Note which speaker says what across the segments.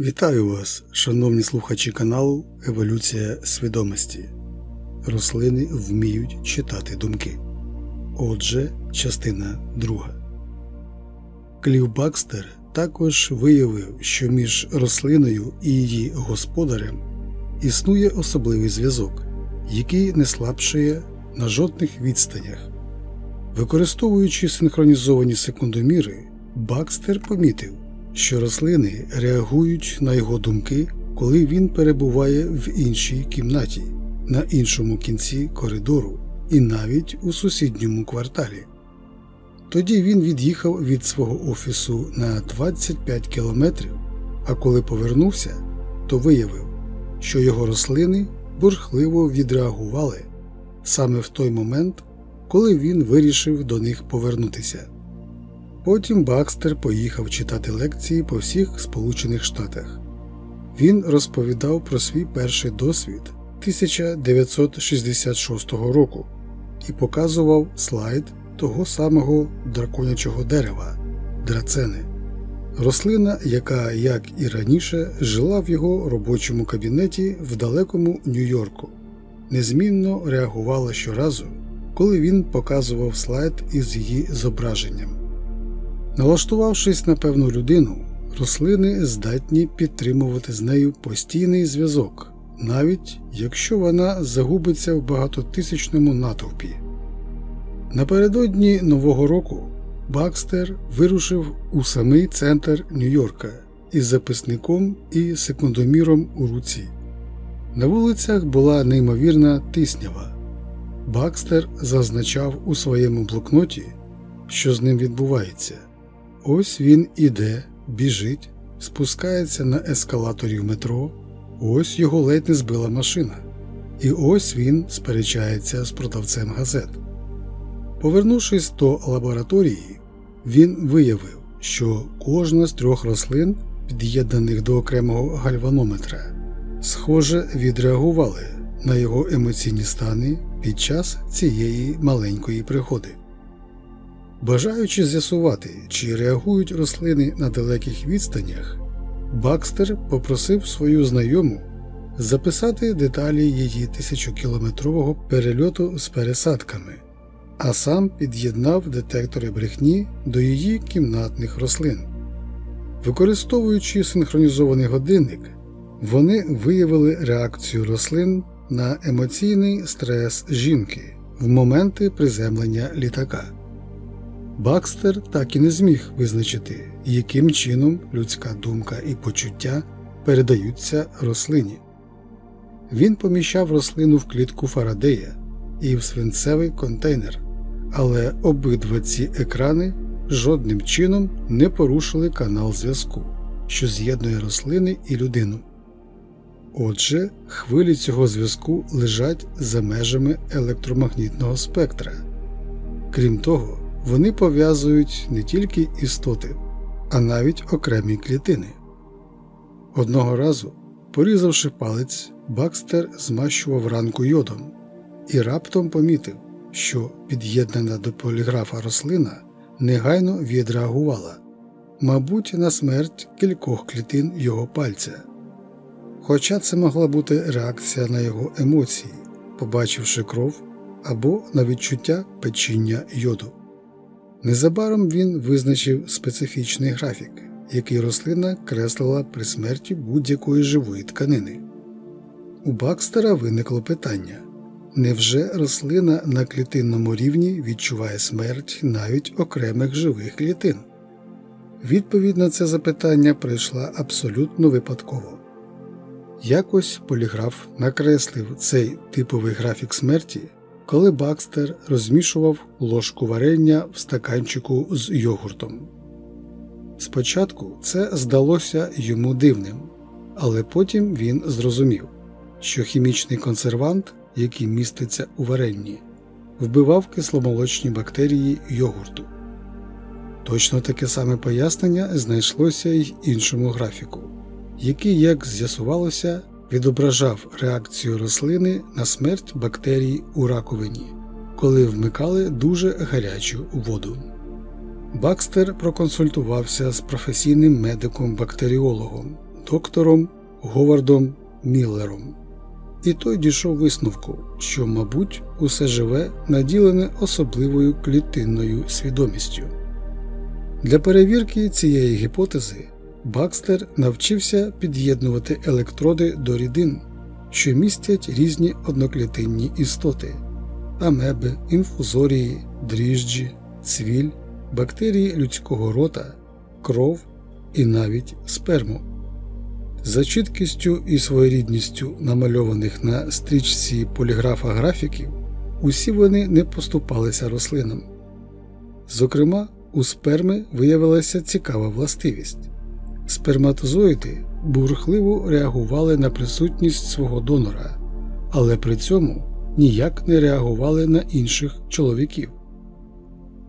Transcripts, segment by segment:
Speaker 1: Вітаю вас, шановні слухачі каналу Еволюція свідомості. Рослини вміють читати думки. Отже, частина друга. Клів Бакстер також виявив, що між рослиною і її господарем існує особливий зв'язок, який не слабшає на жодних відстанях. Використовуючи синхронізовані секундоміри, Бакстер помітив, що рослини реагують на його думки, коли він перебуває в іншій кімнаті, на іншому кінці коридору і навіть у сусідньому кварталі. Тоді він від'їхав від свого офісу на 25 кілометрів, а коли повернувся, то виявив, що його рослини бурхливо відреагували саме в той момент, коли він вирішив до них повернутися. Потім Бакстер поїхав читати лекції по всіх Сполучених Штатах. Він розповідав про свій перший досвід 1966 року і показував слайд того самого драконячого дерева драцени, рослина, яка, як і раніше, жила в його робочому кабінеті в далекому Нью-Йорку, незмінно реагувала щоразу, коли він показував слайд із її зображенням. Налаштувавшись на певну людину, рослини здатні підтримувати з нею постійний зв'язок, навіть якщо вона загубиться в багатотисячному натовпі. Напередодні Нового року Бакстер вирушив у самий центр Нью-Йорка із записником і секундоміром у руці. На вулицях була неймовірна тиснява. Бакстер зазначав у своєму блокноті, що з ним відбувається. Ось він іде, біжить, спускається на ескалаторі в метро, ось його ледь не збила машина. І ось він сперечається з продавцем газет. Повернувшись до лабораторії, він виявив, що кожна з трьох рослин, під'єднаних до окремого гальванометра, схоже відреагували на його емоційні стани під час цієї маленької пригоди. Бажаючи з'ясувати, чи реагують рослини на далеких відстанях, Бакстер попросив свою знайому записати деталі її тисячокілометрового перельоту з пересадками, а сам під'єднав детектори брехні до її кімнатних рослин. Використовуючи синхронізований годинник, вони виявили реакцію рослин на емоційний стрес жінки в моменти приземлення літака. Бакстер так і не зміг визначити, яким чином людська думка і почуття передаються рослині. Він поміщав рослину в клітку Фарадея і в свинцевий контейнер, але обидва ці екрани жодним чином не порушили канал зв'язку, що з'єднує рослини і людину. Отже, хвилі цього зв'язку лежать за межами електромагнітного спектра. Крім того, вони пов'язують не тільки істоти, а навіть окремі клітини. Одного разу, порізавши палець, Бакстер змащував ранку йодом і раптом помітив, що під'єднана до поліграфа рослина негайно відреагувала, мабуть, на смерть кількох клітин його пальця. Хоча це могла бути реакція на його емоції, побачивши кров або на відчуття печіння йоду. Незабаром він визначив специфічний графік, який рослина креслила при смерті будь-якої живої тканини. У Бакстера виникло питання невже рослина на клітинному рівні відчуває смерть навіть окремих живих клітин? Відповідь на це запитання прийшла абсолютно випадково. Якось поліграф накреслив цей типовий графік смерті коли Бакстер розмішував ложку варення в стаканчику з йогуртом. Спочатку це здалося йому дивним, але потім він зрозумів, що хімічний консервант, який міститься у варенні, вбивав кисломолочні бактерії йогурту. Точно таке саме пояснення знайшлося й іншому графіку, який, як з'ясувалося, відображав реакцію рослини на смерть бактерій у раковині, коли вмикали дуже гарячу воду. Бакстер проконсультувався з професійним медиком-бактеріологом доктором Говардом Міллером. І той дійшов висновку, що, мабуть, усе живе наділене особливою клітинною свідомістю. Для перевірки цієї гіпотези Бакстер навчився під'єднувати електроди до рідин, що містять різні одноклітинні істоти амеби, інфузорії, дріжджі, цвіль, бактерії людського рота, кров і навіть сперму. За чіткістю і своєрідністю намальованих на стрічці поліграфа графіків, усі вони не поступалися рослинам. Зокрема, у сперми виявилася цікава властивість сперматозоїди бурхливо реагували на присутність свого донора, але при цьому ніяк не реагували на інших чоловіків.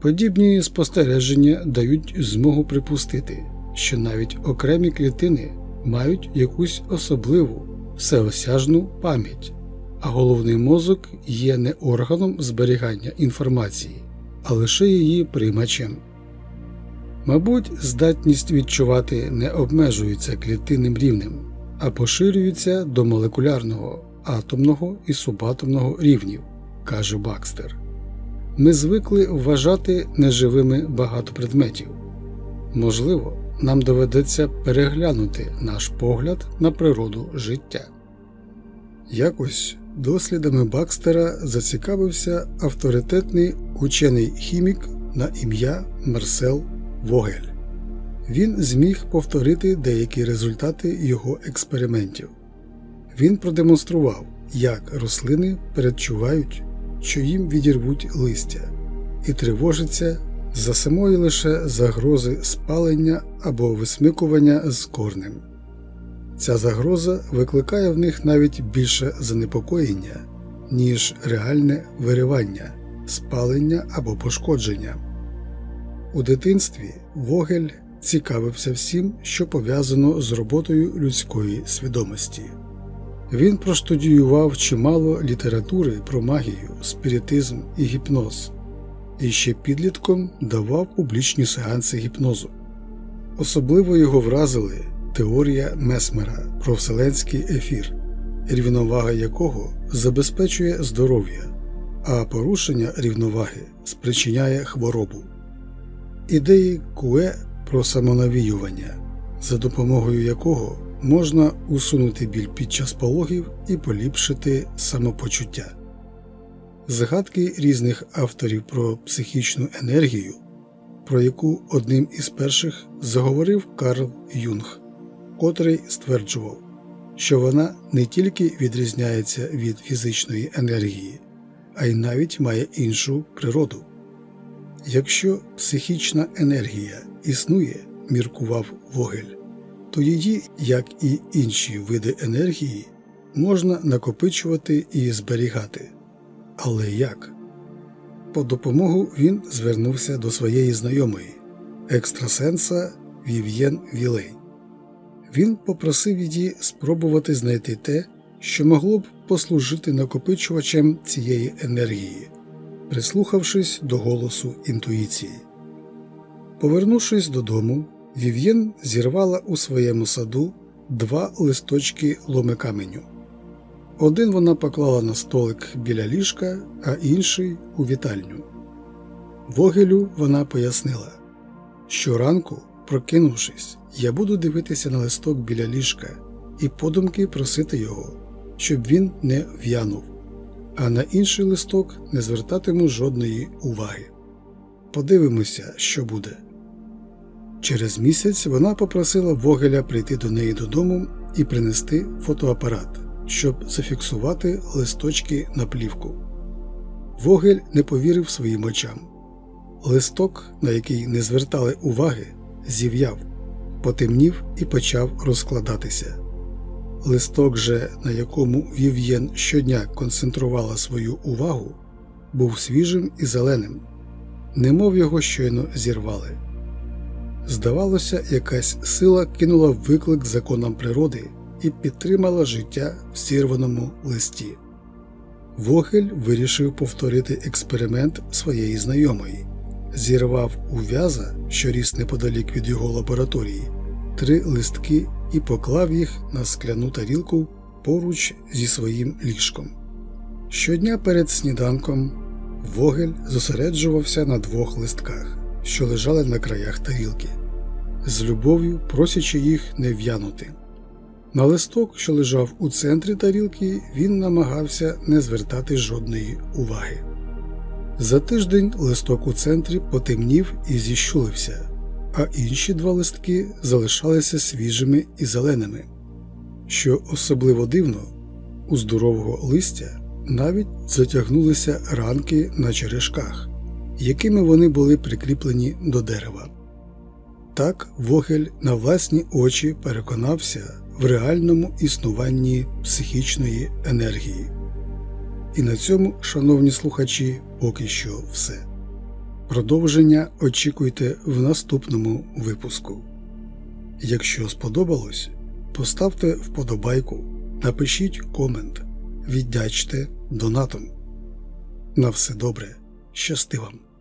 Speaker 1: Подібні спостереження дають змогу припустити, що навіть окремі клітини мають якусь особливу всеосяжну пам'ять, а головний мозок є не органом зберігання інформації, а лише її приймачем. Мабуть, здатність відчувати не обмежується клітинним рівнем, а поширюється до молекулярного, атомного і субатомного рівнів, каже Бакстер. Ми звикли вважати неживими багато предметів. Можливо, нам доведеться переглянути наш погляд на природу життя. Якось дослідами Бакстера зацікавився авторитетний учений хімік на ім'я Марсел Вогель. Він зміг повторити деякі результати його експериментів. Він продемонстрував, як рослини передчувають, що їм відірвуть листя, і тривожиться за самої лише загрози спалення або висмикування з корнем. Ця загроза викликає в них навіть більше занепокоєння, ніж реальне виривання, спалення або пошкодження. У дитинстві Вогель цікавився всім, що пов'язано з роботою людської свідомості. Він проштудіював чимало літератури про магію, спіритизм і гіпноз, і ще підлітком давав публічні сеанси гіпнозу. Особливо його вразили теорія Месмера про вселенський ефір, рівновага якого забезпечує здоров'я, а порушення рівноваги спричиняє хворобу. Ідеї Куе про самонавіювання, за допомогою якого можна усунути біль під час пологів і поліпшити самопочуття. Згадки різних авторів про психічну енергію, про яку одним із перших заговорив Карл Юнг, котрий стверджував, що вона не тільки відрізняється від фізичної енергії, а й навіть має іншу природу. Якщо психічна енергія існує, міркував Вогель, то її, як і інші види енергії, можна накопичувати і зберігати. Але як? По допомогу він звернувся до своєї знайомої, екстрасенса Вів'єн Вілей. Він попросив її спробувати знайти те, що могло б послужити накопичувачем цієї енергії, прислухавшись до голосу інтуїції. Повернувшись додому, Вів'єн зірвала у своєму саду два листочки ломикаменю. Один вона поклала на столик біля ліжка, а інший у вітальню. Вогелю вона пояснила щоранку, прокинувшись, я буду дивитися на листок біля ліжка і подумки просити його, щоб він не в'янув, а на інший листок не звертатиму жодної уваги. Подивимося, що буде. Через місяць вона попросила Вогеля прийти до неї додому і принести фотоапарат, щоб зафіксувати листочки на плівку. Вогель не повірив своїм очам. Листок, на який не звертали уваги, зів'яв, потемнів і почав розкладатися. Листок же, на якому Вів'єн щодня концентрувала свою увагу, був свіжим і зеленим, немов його щойно зірвали. Здавалося, якась сила кинула виклик законам природи і підтримала життя в зірваному листі. Вогель вирішив повторити експеримент своєї знайомої, зірвав у в'яза, що ріс неподалік від його лабораторії, три листки і поклав їх на скляну тарілку поруч зі своїм ліжком. Щодня перед сніданком Вогель зосереджувався на двох листках, що лежали на краях тарілки, з любов'ю просячи їх не в'янути. На листок, що лежав у центрі тарілки, він намагався не звертати жодної уваги. За тиждень листок у центрі потемнів і зіщулився, а інші два листки залишалися свіжими і зеленими. Що особливо дивно, у здорового листя навіть затягнулися ранки на черешках, якими вони були прикріплені до дерева. Так Вогель на власні очі переконався в реальному існуванні психічної енергії. І на цьому, шановні слухачі, поки що все. Продовження очікуйте в наступному випуску. Якщо сподобалось, поставте вподобайку, напишіть комент, віддячте донатом. На все добре, щасти вам!